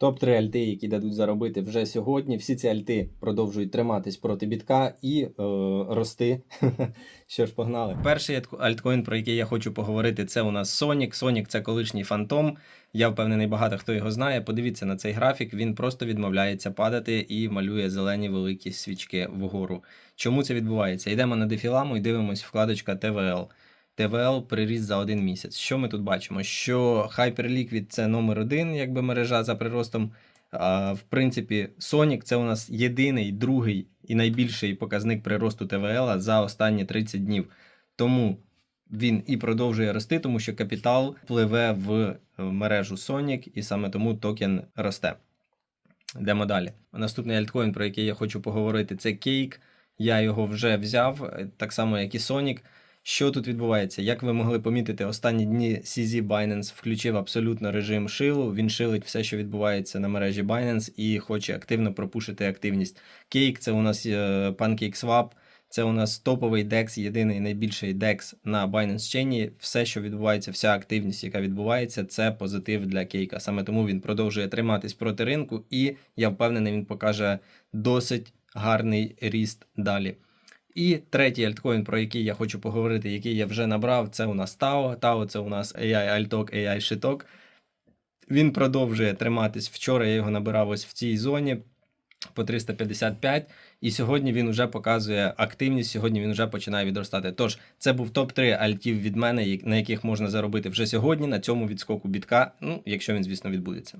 Топ-3 альти, які дадуть заробити вже сьогодні. Всі ці альти продовжують триматись проти бітка і е, рости. Що ж, погнали. Перший альт- альткоін, про який я хочу поговорити, це у нас Sonic. Sonic це колишній фантом. Я впевнений, багато хто його знає. Подивіться на цей графік. Він просто відмовляється падати і малює зелені великі свічки вгору. Чому це відбувається? Йдемо на дефіламу і дивимось вкладочка ТВЛ. ТВЛ приріс за один місяць. Що ми тут бачимо? Що Hyperliquid це номер один, якби мережа за приростом. В принципі, Sonic це у нас єдиний, другий і найбільший показник приросту ТВЛ за останні 30 днів. Тому він і продовжує рости, тому що капітал пливе в е, мережу Sonic, і саме тому токен росте. Йдемо далі. Наступний альткоін, про який я хочу поговорити, це Cake. Я його вже взяв, е, так само як і Sonic. Що тут відбувається? Як ви могли помітити, останні дні CZ Binance включив абсолютно режим шилу. Він шилить все, що відбувається на мережі Binance, і хоче активно пропушити активність. Cake – це у нас е, PancakeSwap, це у нас топовий DEX, єдиний найбільший DEX на Binance Chain. Все, що відбувається, вся активність, яка відбувається, це позитив для Кейка. Саме тому він продовжує триматись проти ринку, і я впевнений, він покаже досить гарний ріст далі. І третій альткоін, про який я хочу поговорити, який я вже набрав, це у нас TAO. TAO це у нас AI Альток, AI Шиток. Він продовжує триматись. Вчора я його набирав ось в цій зоні по 355, і сьогодні він вже показує активність. Сьогодні він вже починає відростати. Тож це був топ-3 альтів від мене, на яких можна заробити вже сьогодні на цьому відскоку бітка. Ну, якщо він, звісно, відбудеться.